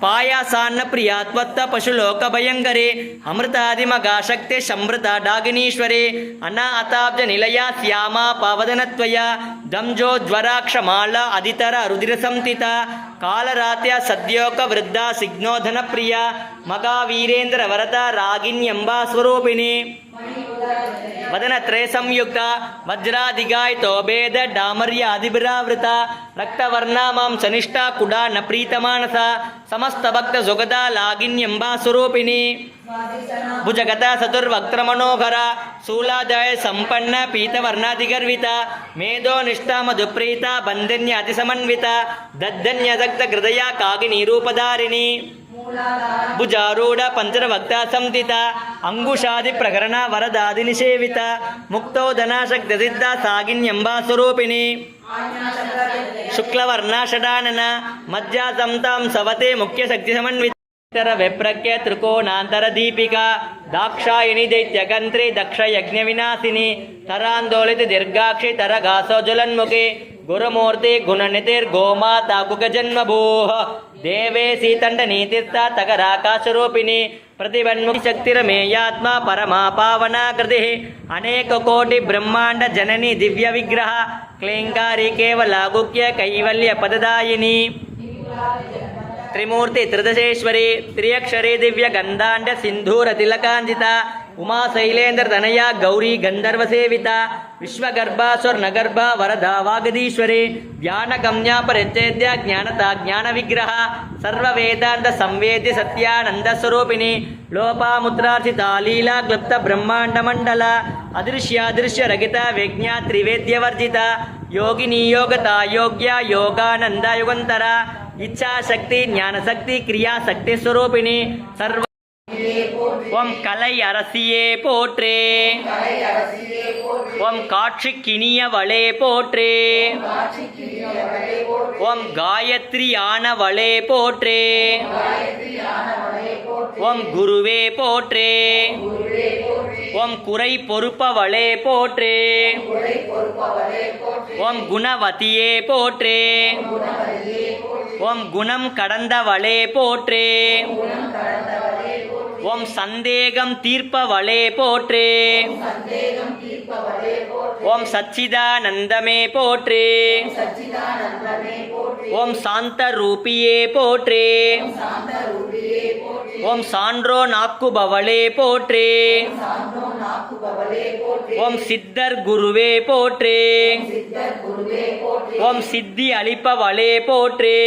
ಪಾಯಾಸಾನ್ನ ಪ್ರಿಯ, ತ್ವತ್ತ ಪಶುಲೋಕ ಭಯಂಕರೆ ಅಮೃತಾದಿಮಗ ಶಕ್ತಿ ಸಮೃತ ಡಾಗಿನೀಶ್ವರೇ, ಅನಾಥಾಬ್ಜ ನಿಲಯ ಶ್ಯಾಮ ಪಾವದನತ್ವಯ, ದಂಜೋ ಜ್ವರಾಕ್ಷ ಕ್ಷಮಾಳ ಅಧಿತರ ರುದಿರ ಸಂತಿತ, ಕಾಲರಾತ್ಯ ಸದ್ಯೋಕ ವೃದ್ಧ ಸಿಗ್ನೋಧನ ಪ್ರಿಯ, ಮಗ ವೀರೇಂದ್ರ ವರದ ರಾಗಿನ್ಯಂಬಾ ಸ್ವರೂಪಿಣಿ. ವದನತ್ರಯ ಸಂಯುಕ್ತ ವಜ್ರಾಧಿಗಾಯಿತೋ ಭೇದ ಡಾಮರ್ಯ ಅಧಿಬಿರಾವೃತ ರಕ್ತವರ್ಣ ಮಾಂಸನಿಷ್ಠಾ ಕುಡ ನ ಪ್ರೀತಮಾನಸ ಸಮಸ್ತ ಭಕ್ತ ಸುಗದ ಲಾಗಿನ್ಯಂಬ ಸ್ವರೂಪಿಣಿ ಭುಜಗತ ಸತುರ್ವಕ್ತ್ರ ಮನೋಹರ ಸ್ಥೂಲಾದಯ ಸಂಪನ್ನ ಪೀತವರ್ಣಾಧಿಗರ್ವಿತ ಮೇಧೋ ನಿಷ್ಠಾ ಮಧುಪ್ರೀತ ಬಂಧನ್ಯ ಅತಿ ಸಮನ್ವಿತ ದದ್ದನ್ಯ ದಗ್ಧ ಹೃದಯ ಕಾಗಿನಿ ರೂಪಧಾರಿಣಿ ಭುಜಾರೂಢ ಪಂಚರಭಕ್ತ ಸಂತಿತ ಅಂಗುಷಾದಿ ಪ್ರಕರಣ ವರದಾದಿ ನಿಷೇವಿತ ಮುಕ್ತೋದನಾ ಶಕ್ತ ಸಿದ್ಧ ಸಾಗಿನ್ಯಂಬಾ ಸ್ವರೂಪಿಣಿ ಶುಕ್ಲವರ್ಣ ಷಡಾನನ ಮಜ್ಜಾ ಸಂತಾಂ ಸವತೆ ಮುಖ್ಯ ಶಕ್ತಿ ಸಮನ್ವಿತ శక్తి సమన్విత ఇతర విప్రక్య త్రికోణాంతర దీపిక దాక్షాయిని దైత్యగంత్రి దక్ష యజ్ఞ వినాశిని తరాందోళిత దీర్ఘాక్షి తరగాసో జ్వలన్ముఖి గురుమూర్తి గుణనితిర్గోమాతా కుగజన్మభూ దేవే సీతండ నీతిస్థ తగరాకాశరూపిణి ప్రతివన్ముఖి శక్తిరమేయాత్మ పరమా పావనా కృతి అనేక కోటి బ్రహ్మాండ జనని దివ్య విగ్రహ క్లీంకారి కేవల గుఖ్య కైవల్య ತ್ರಿಮೂರ್ತಿ ತ್ರಿದಶೇಶ್ವರಿ, ತ್ರಿಯಕ್ಷರಿ, ದಿವ್ಯ ಗಂಧಾಂಡ, ಸಿಂಧೂರ ತಿಲಕಾಂಜಿತ, ಉಮಾ ಶೈಲೇಂದ್ರ ತನಯ ಗೌರಿ ಗಂಧರ್ವ ಸೇವಿತ ವಿಶ್ವಗರ್ಭಾಸುರ ನಗರ್ಭ ವರದ ವಾಗದೀಶ್ವರಿ ಜ್ಞಾನ ಗಮ್ಯಾ ಪರಿಚೇದ್ಯ ಜ್ಞಾನತ ಜ್ಞಾನ ವಿಗ್ರಹ ಸರ್ವ ವೇದಾಂತ ಸಂವೇದ್ಯ ಸತ್ಯಾನಂದ ಸ್ವರೂಪಿಣಿ ಲೋಪಾಮುದ್ರಾರ್ಚಿತ ಲೀಲಾ ಕ್ಲುಪ್ತ ಬ್ರಹ್ಮಾಂಡ ಮಂಡಲ ಅದೃಶ್ಯ ಅದೃಶ್ಯ ರಗಿತ ವಿಜ್ಞಾ ತ್ರಿವೇದ್ಯ ವರ್ಜಿತ ಯೋಗಿನಿ ಯೋಗತಾ ಯೋಗ್ಯ ಯೋಗಾನಂದ ಯುಗಂತರ ಇಚ್ಛಾಶಕ್ತಿ ಜ್ಞಾನಶಕ್ತಿ ಕ್ರಿಯಾಶಕ್ತಿ ಸ್ವರೂಪಿಣಿ ಸರ್ವ ஓம் கலை அரசியே போற்றே ஓம் காட்சி கிணியவளே போற்றே ஓம் காயத்ரி ஆனவளே போற்றே ஓம் குருவே போற்றே. ஓம் குறை பொறுப்பவளே போற்றே. ஓம் குணவதியே போற்றே. ஓம் குணம் கடந்தவளே போற்றே. ஓம் சந்தேகம் தீர்ப்பவளே போற்றே. ஓம் சச்சிதானந்தமே போற்றே. ஓம் சாந்த ரூபியே போற்றே. ஓம் சான்றோ நாக்குபவளே போற்றே. ஓம் சித்தர் குருவே போற்றே. ஓம் சித்தி அளிப்பவளே போற்றே.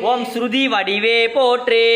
ஓம் ஸ்ருதி வடிவே போற்றே.